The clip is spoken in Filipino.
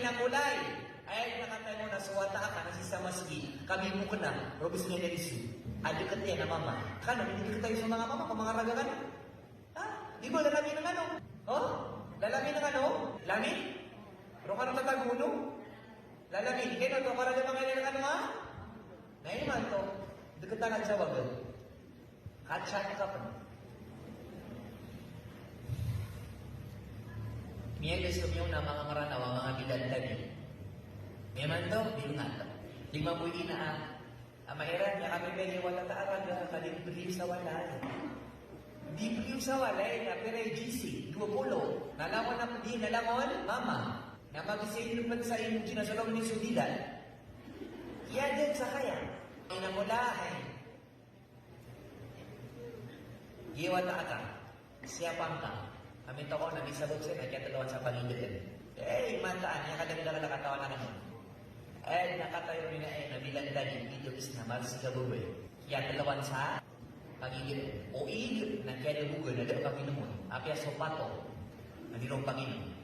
inakulay. Ay, mo na suwata ka na si Samaski. Kami mo ko na, Robis nga narisu. Adi ka tiyan na mama. Kano, hindi ka tayo sa mga mama, kung mga raga ka na. Ha? Di ba lalamin ng ano? Oh? Lalamin ng ano? Lamin? Pero ka nang tataguno? Lalamin. Kaya to, para di mga ng ano ha? Ngayon man to, dekat tangan sa wag. Kachat ka pa. Mieles ko yung na mga Bilungan to. Lima po ina ang mahirap niya kami pwede wala taarag kalibri sa wala. Di believe sa wala eh, na pero GC, 20. Nalaman na di, nalaman, mama. Na mag-isay naman sa inyong ginasulong ni Sudidan. Iya din sa kaya. Inamulahay. Iwan na ata. Siapa ka? Kami toko na bisabot siya, kaya talawan sa Panginoon. Eh, mataan, niya kadagdagan na katawan na naman. Rin na nabilang dali, dito is na sa gabuboy. Kaya talawan sa pagiging o igil na kaya bugoy na dito Panginoon. Apya sopato, na dirong Panginoon.